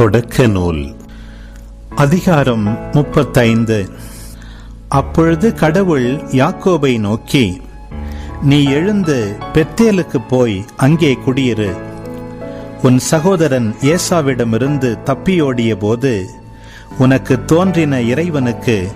தொடக்க நூல் அதிகாரம் முப்பத்தைந்து. அப்பொழுது கடவுள் யாக்கோபை நோக்கி நீ எழுந்து பெத்தேலுக்கு போய் அங்கே குடியிரு. உன் சகோதரன் ஏசாவிடமிருந்து தப்பியோடிய போது உனக்கு தோன்றின இறைவனுக்கு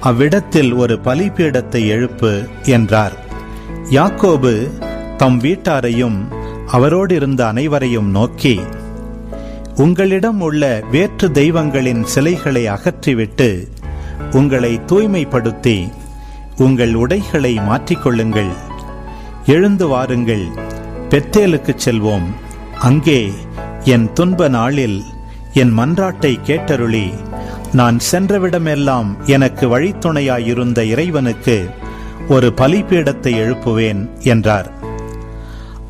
அவ்விடத்தில் ஒரு பலிபீடத்தை எழுப்பு என்றார். யாக்கோபு தம் வீட்டாரையும் அவரோடு இருந்த அனைவரையும் நோக்கி உங்களிடம் உள்ள வேற்று தெய்வங்களின் சிலைகளை அகற்றிவிட்டு உங்களை தூய்மைப்படுத்தி உங்கள் உடைகளை மாற்றிக்கொள்ளுங்கள். எழுந்து வாருங்கள். பெத்தேலுக்குச் செல்வோம். அங்கே என் துன்ப நாளில் என் மன்றாட்டை கேட்டருளி நான் சென்றவிடமெல்லாம் எனக்கு வழித்துணையாயிருந்த இறைவனுக்கு ஒரு பலிபீடத்தை எழுப்புவேன் என்றார்.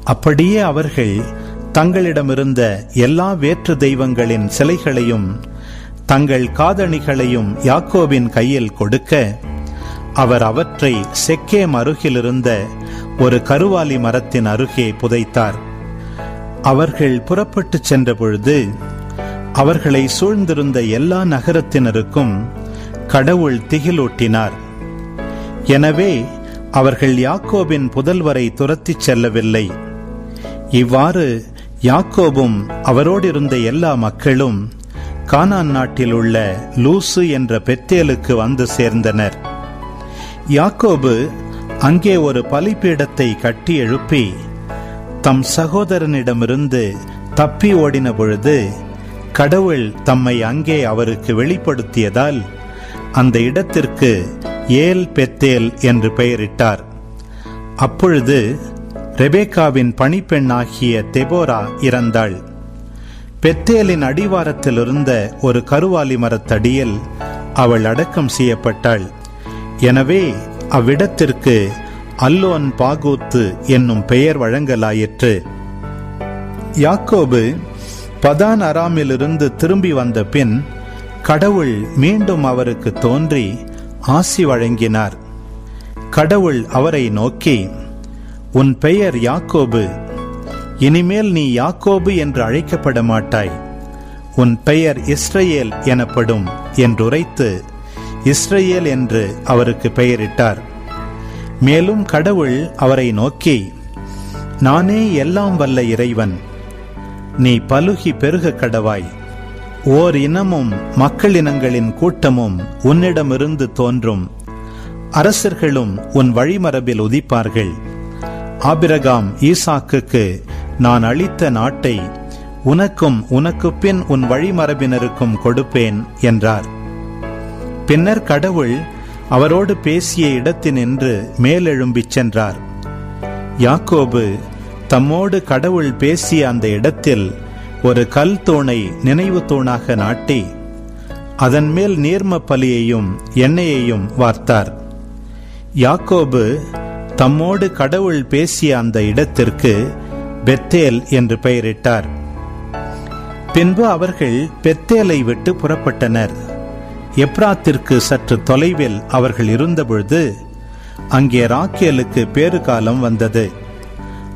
அப்படியே அவர்கள் தங்களிடமிருந்த எல்லா வேற்று தெய்வங்களின் சிலைகளையும் தங்கள் காதணிகளையும் யாக்கோவின் கையில் கொடுக்க அவர் அவற்றை செக்கேம் அருகிலிருந்த ஒரு கருவாலி மரத்தின் அருகே புதைத்தார். அவர்கள் புறப்பட்டுச் சென்ற பொழுது அவர்களை சூழ்ந்திருந்த எல்லா நகரத்தினருக்கும் கடவுள் திகிலூட்டினார். எனவே அவர்கள் யாக்கோபின் புதல்வரை துரத்திச் செல்லவில்லை. இவ்வாறு யாக்கோபும் அவரோடு இருந்த எல்லா மக்களும் கானான் நாட்டில் உள்ள லூசு என்ற பெத்தேலுக்கு வந்து சேர்ந்தனர். யாக்கோபு அங்கே ஒரு பலிப்பீடத்தை கட்டி எழுப்பி தம் சகோதரனிடமிருந்து தப்பி ஓடின பொழுது கடவுள் தம்மை அங்கே அவருக்கு வெளிப்படுத்தியதால் அந்த இடத்திற்கு ஏல் பெத்தேல் என்று பெயரிட்டார். அப்பொழுது ரெபேக்காவின் பணிப்பெண்ணாகிய தெபோரா இறந்தாள். பெத்தேலின் அடிவாரத்தில் இருந்த ஒரு கருவாலி மரத்தடியில் அவள் அடக்கம் செய்யப்பட்டாள். எனவே அவ்விடத்திற்கு அல்லோன் பாகூத்து என்னும் பெயர் வழங்கலாயிற்று. யாக்கோபு பதான் அராமிலிருந்து திரும்பி வந்த பின் கடவுள் மீண்டும் அவருக்கு தோன்றி ஆசி வழங்கினார். கடவுள் அவரை நோக்கி உன் பெயர் யாக்கோபு. இனிமேல் நீ யாக்கோபு என்று அழைக்கப்பட மாட்டாய் உன் பெயர் இஸ்ரேல் எனப்படும் என்றுரைத்து இஸ்ரேல் என்று அவருக்கு பெயரிட்டார். மேலும் கடவுள் அவரை நோக்கி நானே எல்லாம் வல்ல இறைவன். நீ பலுகி பெருக கடவாய். ஓர் இனமும் மக்கள் இனங்களின் கூட்டமும் உன்னிடமிருந்து தோன்றும். அரசர்களும் உன் வழிமரபில் உதிப்பார்கள். ஆபிரகாம் ஈசாக்குக்கு நான் அளித்த நாட்டை உனக்கும் உனக்கு பின் உன் வழிமரபினருக்கும் கொடுப்பேன் என்றார். பின்னர் கடவுள் அவரோடு பேசிய இடத்தினின்று மேலெழும்பிச் சென்றார். யாக்கோபு தம்மோடு கடவுள் பேசிய அந்த இடத்தில் ஒரு கல் தூணை நினைவு தூணாக நாட்டி அதன் மேல் நீர்ம பலியையும் எண்ணெயையும் வார்த்தார். யாக்கோபு தம்மோடு கடவுள் பேசிய அந்த இடத்திற்கு பெத்தேல் என்று பெயரிட்டார். பின்பு அவர்கள் பெத்தேலை விட்டு புறப்பட்டனர். எப்ராத்திற்கு சற்று தொலைவில் அவர்கள் இருந்தபொழுது அங்கே ராக்கேலுக்கு பேறுகாலம் வந்தது.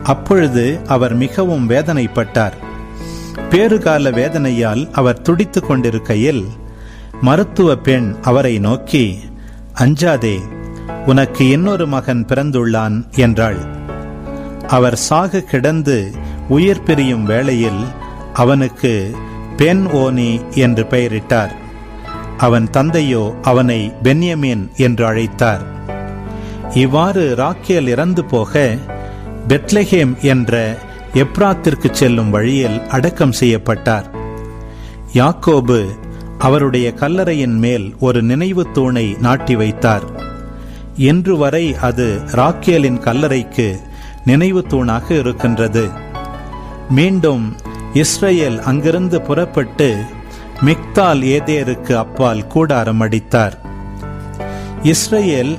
அப்பொழுது அவர் மிகவும் வேதனைப்பட்டார். பேறுகால வேதனையால் அவர் துடித்துக் கொண்டிருக்கையில் மருத்துவ பெண் அவரை நோக்கி அஞ்சாதே உனக்கு இன்னொரு மகன் பிறந்துள்ளான் என்றாள். அவர் சாக கிடந்து உயிர் பிரியும் வேளையில் அவனுக்கு பென் ஓனி என்று பெயரிட்டார். அவன் தந்தையோ அவனை பென்யமின் என்று அழைத்தார். இவ்வாறு ராக்கேல் இறந்து போக பெத்லஹேம் என்ற எப்ராத்திற்கு செல்லும் வழியில் அடக்கம் செய்யப்பட்டார். யாக்கோபு அவருடைய கல்லறையின் மேல் ஒரு நினைவு தூணை நாட்டி வைத்தார். இன்று வரை அது ராக்கேலின் கல்லறைக்கு நினைவு தூணாக இருக்கின்றது. மீண்டும் இஸ்ரேல் அங்கிருந்து புறப்பட்டு மிக்தால் ஏதேருக்கு அப்பால் கூடாரம் அடித்தார். இஸ்ரேல்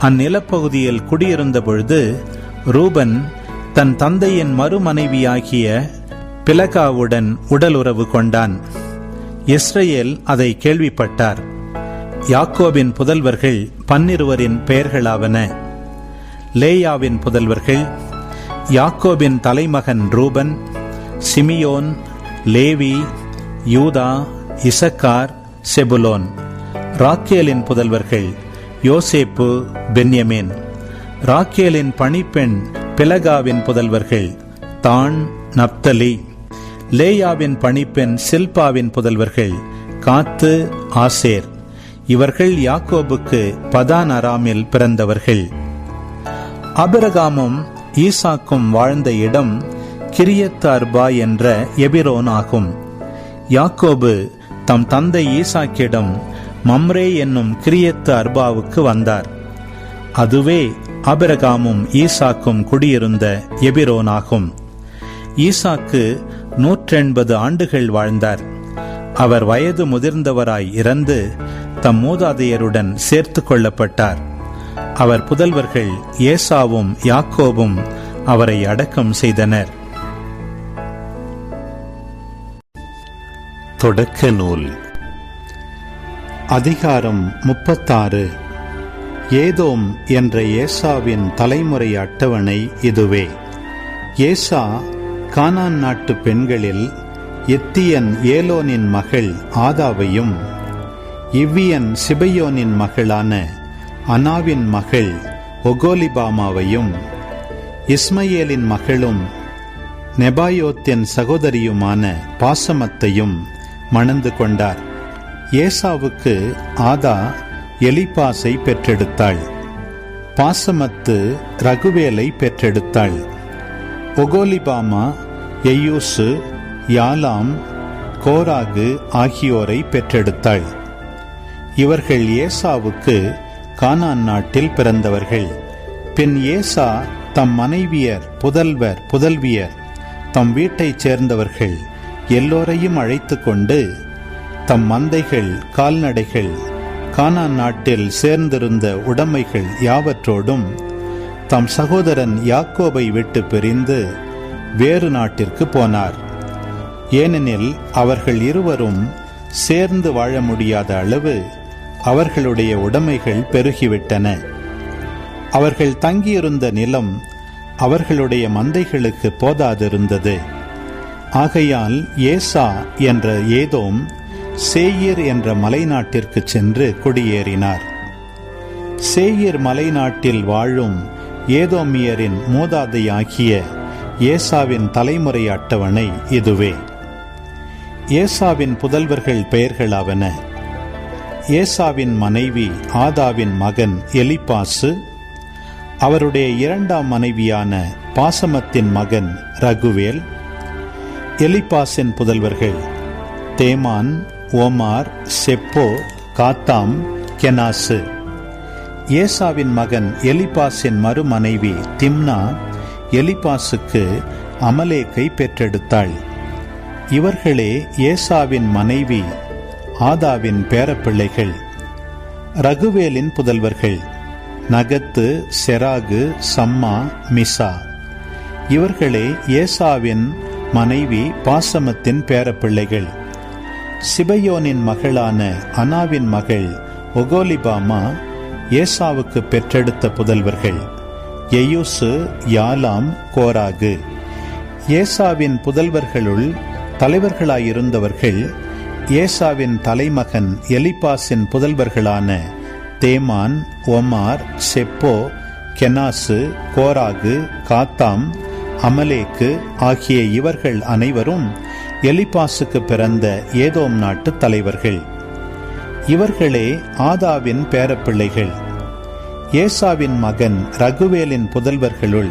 அந்நிலப்பகுதியில் குடியிருந்த பொழுது ரூபன் தன் தந்தையின் மறுமனைவியாகிய பிலகாவுடன் உடலுறவு கொண்டான். இஸ்ரேல் அதை கேள்விப்பட்டார். யாக்கோபின் புதல்வர்கள் பன்னிருவரின் பெயர்களாவன. லேயாவின் புதல்வர்கள் யாக்கோபின் தலைமகன் ரூபன் சிமியோன் லேவி யூதா இசக்கார் செபுலோன். ராக்கேலின் புதல்வர்கள் யோசேப்பு பென்யமீன். ராக்கேலின் பணிப்பெண் பிலகாவின் புதல்வர்கள் தான் நப்தலி. லேயாவின் பணிப்பெண் சில்பாவின் புதல்வர்கள் காத்து ஆசேர். இவர்கள் யாக்கோபுக்கு பதான் அராமில் பிறந்தவர்கள். அபிரகாமும் ஈசாக்கும் வாழ்ந்த இடம் கிரியத்தார்பா என்ற எபிரோன் ஆகும். யாக்கோபு தம் தந்தை ஈசாக்கிடம் மம்ரே என்னும் கிரியத்து அர்பாவுக்கு வந்தார். அதுவே அபிரகாமும் ஈசாக்கும் குடியிருந்த எபிரோனாகும் ஈசாக்கு நூற்றெண்பது ஆண்டுகள் வாழ்ந்தார். அவர் வயது முதிர்ந்தவராய் இறந்து தம் மூதாதையருடன் சேர்த்து கொள்ளப்பட்டார். அவர் புதல்வர்கள் ஏசாவும் யாக்கோபும் அவரை அடக்கம் செய்தனர். தொடக்க நூல். அதிகாரம் முப்பத்தாறு. ஏதோம் என்ற ஏசாவின் தலைமுறை அட்டவணை இதுவே. ஏசா கானான் நாட்டு பெண்களில் எத்தியன் ஏலோனின் மகள் ஆதாவையும் இவ்வியன் சிபையோனின் மகளான அனாவின் மகள் ஒகோலிபாமாவையும் இஸ்மயேலின் மகளும் நெபாயோத்தின் சகோதரியுமான பாசமத்தையும் மணந்து கொண்டார். ஏசாவுக்கு ஆதா எலிபாசை பெற்றெடுத்தாள். பாசமத்து ரகுவேலை பெற்றெடுத்தாள். ஒகோலிபாமா எயூசு யாலாம் கோராகு ஆகியோரை பெற்றெடுத்தாள். இவர்கள் ஏசாவுக்கு கானான் நாட்டில் பிறந்தவர்கள். பின் ஏசா தம் மனைவியர் புதல்வர் புதல்வியர் தம் வீட்டைச் சேர்ந்தவர்கள் எல்லோரையும் அழைத்து கொண்டு தம் மந்தைகள் கால்நடைகள் கானான் நாட்டில் சேர்ந்திருந்த உடைமைகள் யாவற்றோடும் தம் சகோதரன் யாக்கோபை விட்டு பிரிந்து வேறு நாட்டிற்கு போனார். ஏனெனில் அவர்கள் இருவரும் சேர்ந்து வாழ முடியாத அளவு அவர்களுடைய உடைமைகள் பெருகிவிட்டன. அவர்கள் தங்கியிருந்த நிலம் அவர்களுடைய மந்தைகளுக்கு போதாதிருந்தது. ஆகையால் ஏசா என்ற ஏதோம் சேயிர் என்ற மலைநாட்டிற்கு சென்று குடியேறினார். சேயிர் மலைநாட்டில் வாழும் ஏதோமியரின் மூதாதையாகிய ஏசாவின் தலைமுறை அட்டவணை இதுவே. ஏசாவின் புதல்வர்கள் பெயர்களாவன ஏசாவின் மனைவி ஆதாவின் மகன் எலிபாசு அவருடைய இரண்டாம் மனைவியான பாசமத்தின் மகன் ரகுவேல் எலிபாசின் புதல்வர்கள் தேமான் ஓமார் செப்போ காத்தாம் கெனாசு. ஏசாவின் மகன் எலிபாசின் மறுமனைவி திம்னா எலிபாசுக்கு அமலேக்கை பெற்றெடுத்தாள். இவர்களே ஏசாவின் மனைவி ஆதாவின் பேரப்பிள்ளைகள் ரகுவேலின் புதல்வர்கள் நகத்து செராகு சம்மா மிசா. இவர்களே ஏசாவின் மனைவி பாசமத்தின் பேரப்பிள்ளைகள். சிபையோனின் மகளான அனாவின் மகள் ஒகோலிபாமா ஏசாவுக்கு பெற்றெடுத்த புதல்வர்கள் எயூசு யாலாம் கோராகு. ஏசாவின் புதல்வர்களுள் தலைவர்களாயிருந்தவர்கள் ஏசாவின் தலைமகன் எலிபாஸின் புதல்வர்களான தேமான் ஒமார் செப்போ கெனாசு கோராகு காத்தாம் அமலேக்கு ஆகிய இவர்கள் அனைவரும் எலிபாசுக்கு பிறந்த ஏதோம் நாட்டு தலைவர்கள். இவர்களே ஆதாவின் பேரப்பிள்ளைகள். ஏசாவின் மகன் ரகுவேலின் புதல்வர்களுள்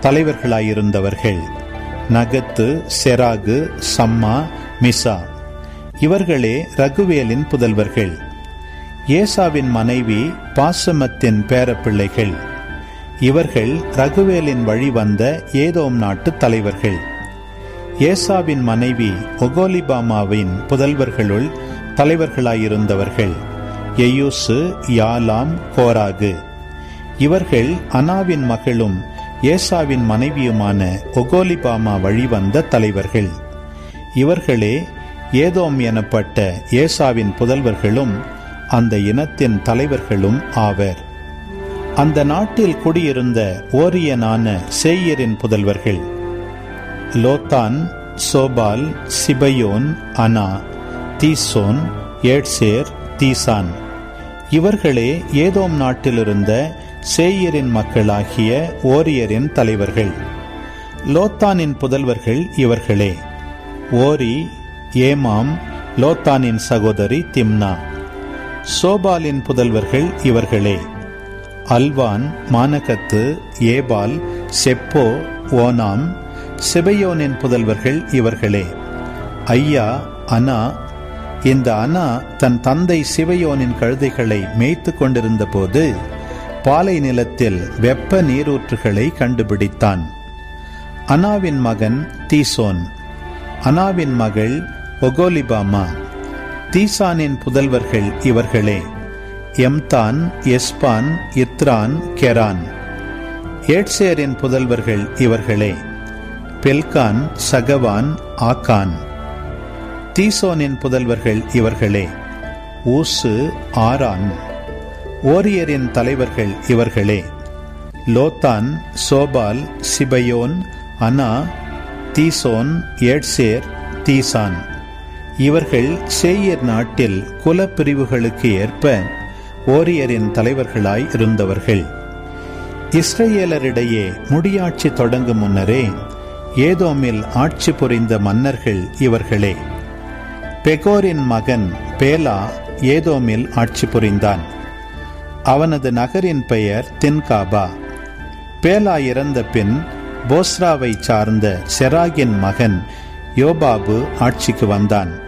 தலைவர்களாயிருந்தவர்கள். நகத்து செராகு சம்மா மிசா. இவர்களே ரகுவேலின் புதல்வர்கள். ஏசாவின் மனைவி பாசமத்தின் பேரப்பிள்ளைகள். இவர்கள் ரகுவேலின் வழி வந்த ஏதோம் நாட்டு தலைவர்கள். ஏசாவின் மனைவி ஒகோலிபாமாவின் புதல்வர்களுள் தலைவர்களாயிருந்தவர்கள். எயூசு யாலாம் கோராகு. இவர்கள் அனாவின் மகளும் ஏசாவின் மனைவியுமான ஒகோலிபாமா வழிவந்த தலைவர்கள். இவர்களே ஏதோம் எனப்பட்ட ஏசாவின் புதல்வர்களும் அந்த இனத்தின் தலைவர்களும் ஆவர். அந்த நாட்டில் குடியிருந்த ஓரியனான சேயரின் புதல்வர்கள் லோத்தான் சோபால் சிபயோன் அனா தீசோன் ஏட்சேர் தீசான். இவர்களே ஏதோம் நாட்டிலிருந்த சேயரின் மக்களாகிய ஓரியரின் தலைவர்கள். லோத்தானின் புதல்வர்கள் இவர்களே. ஓரி ஏமாம் லோத்தானின் சகோதரி திம்னா. சோபாலின் புதல்வர்கள் இவர்களே. Alvan Manahath Ebal Shepho Onam செபையோனின் புதல்வர்கள் இவர்களே. ஐயா அனா. இந்த அனா தன் தந்தை சிவையோனின் கழுதைகளை மேய்த்து கொண்டிருந்த போது பாலை நிலத்தில் வெப்ப நீரூற்றுகளை கண்டுபிடித்தான். அனாவின் மகன் தீசோன். அனாவின் மகள் ஒகோலிபாமா தீசானின் புதல்வர்கள் இவர்களே எம்தான் எஸ்பான் இத்ரான் கெரான். ஏட்சேரின் புதல்வர்கள் இவர்களே பெல்கான் சகவான் ஆகான். தீசோனின் புதல்வர்கள் இவர்களே ஊசு ஆரான். ஓரியரின் தலைவர்கள் இவர்களே லோத்தான் சோபால் சிபயோன் அனா தீசோன் ஏட்சேர் தீசான். இவர்கள் சேயர் நாட்டில் குலப்பிரிவுகளுக்கு ஏற்ப ஓரியரின் தலைவர்களாய் இருந்தவர்கள். இஸ்ரேலரிடையே முடியாட்சி தொடங்கும் முன்னரே ஏதோமில் ஆட்சி புரிந்த மன்னர்கள் இவர்களே. பெகோரின் மகன் பேலா ஏதோமில் ஆட்சி புரிந்தான். அவனது நகரின் பெயர் தின்காபா. பேலா இறந்த பின் போஸ்ராவை சார்ந்த செராகின் மகன் யோபாபு ஆட்சிக்கு வந்தான்.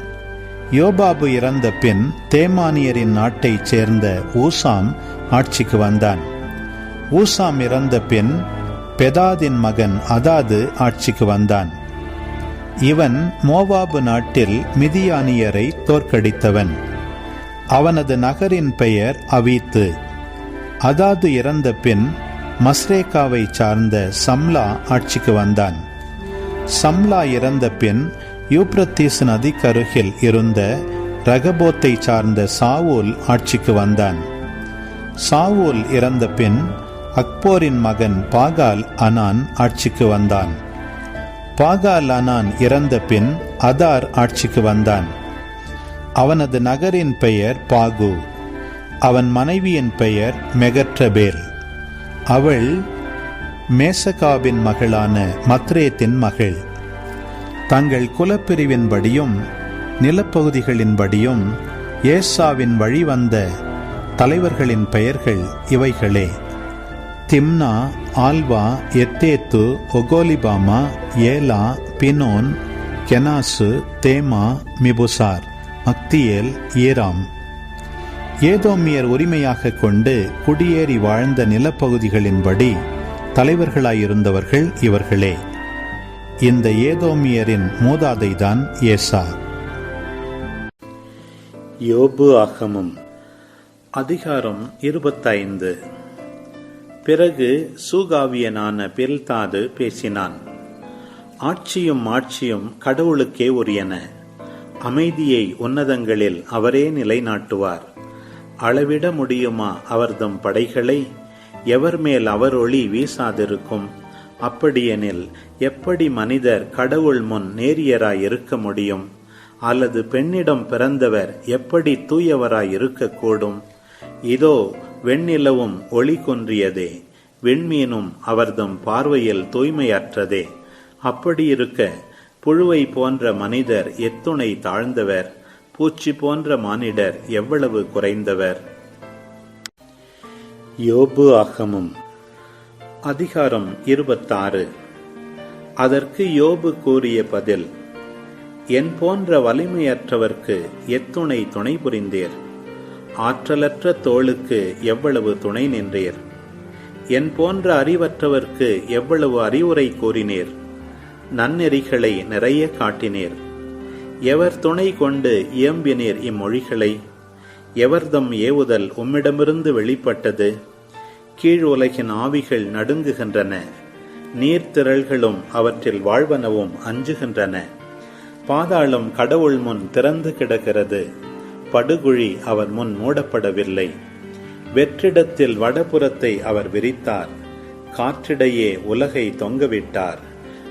யோபாபு இறந்த பின் தேமானியரின் நாட்டைச் சேர்ந்த ஊசாம் ஆட்சிக்கு வந்தான். ஊசாம் இறந்த பின் பெதாதின் மகன் அதாது ஆட்சிக்கு வந்தான். இவன் மோவாபு நாட்டில் மிதியானியரை தோற்கடித்தவன். அவனது நகரின் பெயர் அவீத்து. அதாது இறந்த பின் மஸ்ரேகாவை சார்ந்த சம்லா ஆட்சிக்கு வந்தான். சம்லா இறந்த பின் யூப்ரத்தீஸ் நதிக்கருகில் இருந்த ரகபோத்தை சார்ந்த சாவூல் ஆட்சிக்கு வந்தான். சாவூல் இறந்த பின் அக்போரின் மகன் பாகால் அனான் ஆட்சிக்கு வந்தான். பாகால் அனான் இறந்த பின் அதார் ஆட்சிக்கு வந்தான். அவனது நகரின் பெயர் பாகு. அவன் மனைவியின் பெயர் மெகற்றபேல். அவள் மேசகாவின் மகளான மத்ரேத்தின் மகள். தங்கள் குலப்பிரிவின்படியும் நிலப்பகுதிகளின்படியும் ஏசாவின் வழிவந்த தலைவர்களின் பெயர்கள் இவைகளே. திம்னா ஆல்வா எத்தேத்து ஒகோலிபாமா ஏலா பினோன் கெனாசு தேமா மிபுசார் மக்தியேல் ஈராம் ஏதோமியர் உரிமையாக கொண்டு குடியேறி வாழ்ந்த நிலப்பகுதிகளின்படி தலைவர்களாயிருந்தவர்கள் இவர்களே. இந்த ஏதோமியரின் மூதாதை தான் ஏசா. யோபு ஆகமும் அதிகாரம் இருபத்தைந்து. பிறகு சூகாவியனான பெல்தாது பேசினான் ஆட்சியும் ஆட்சியும் கடவுளுக்கே உரியன அமைதியை உன்னதங்களில் அவரே நிலைநாட்டுவார். அளவிட முடியுமா அவர்தம் படைகளை? எவர் மேல் அவர் ஒளி வீசாதிருக்கும்? அப்படியெனில் எப்படி மனிதர் கடவுள் முன் நேரியராய் இருக்க முடியும்? அல்லது பெண்ணிடம் பிறந்தவர் எப்படி தூயவராய் இருக்கக்கூடும் இதோ வெண்ணிலவும் ஒளி கொன்றியதே விண்மீனும் அவர்தம் பார்வையில் தூய்மையற்றதே. அப்படியிருக்க புழுவை போன்ற மனிதர் எத்துணை தாழ்ந்தவர் பூச்சி போன்ற மானிடர் எவ்வளவு குறைந்தவர்? யோபு ஆகமும். அதிகாரம் இருபத்தாறு. அதற்கு யோபு கூறிய பதில் என் போன்ற வலிமையற்றவர்க்கு எத்துணை துணை புரிந்தீர். ஆற்றலற்ற தோளுக்கு எவ்வளவு துணை நின்றீர். என் போன்ற அறிவற்றவர்க்கு எவ்வளவு அறிவுரை கூறினீர். நன்னெறிகளை நிறைய காட்டினீர். எவர் துணை கொண்டு இயம்பினீர் இம்மொழிகளை? எவர்தம் ஏவுதல் உம்மிடமிருந்து வெளிப்பட்டது? கீழ் உலகின் ஆவிகள் நடுங்குகின்றன. நீர்த்திரள்களும் அவற்றில் வாழ்வனவும் அஞ்சுகின்றன. பாதாளம் கடவுள் முன் திறந்து கிடக்கிறது. படுகுழி அவர் முன் மூடப்படவில்லை. வெற்றிடத்தில் வடபுறத்தை அவர் விரித்தார். காற்றிடையே உலகை தொங்கவிட்டார்.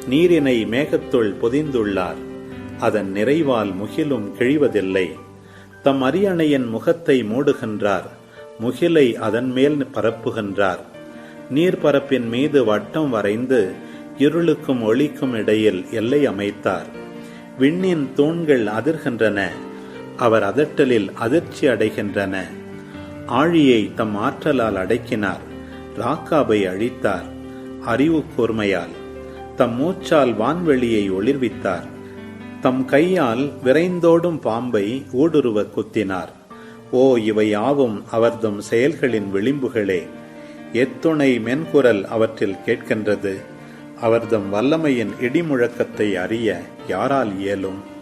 நீரினை மேகத்துள் பொதிந்துள்ளார். அதன் நிறைவால் முகிலும் கிழிவதில்லை. தம் அரியணையின் முகத்தை மூடுகின்றார். முகிலை அதன் மேல் பரப்புகின்றார். நீர்ப்பரப்பின் மீது வட்டம் வரைந்து இருளுக்கும் ஒளிக்கும் இடையில் எல்லை அமைத்தார். விண்ணின் தூண்கள் அதிர்கின்றன அவர் அதட்டலில் அதிர்ச்சி அடைகின்றன. ஆழியை தம் ஆற்றலால் அடக்கினார் ராக்காபை அழித்தார் அறிவு கூர்மையால். தம் மூச்சால் வான்வெளியை ஒளிர்வித்தார் தம் கையால் விரைந்தோடும் பாம்பை ஊடுருவ குத்தினார். ஓ இவை யாவும் அவர்தம் செயல்களின் விளிம்புகளே. எத்துணை மென்குரல் அவற்றில் கேட்கின்றது. அவர்தம் வல்லமையின் இடிமுழக்கத்தை அறிய யாரால் இயலும்?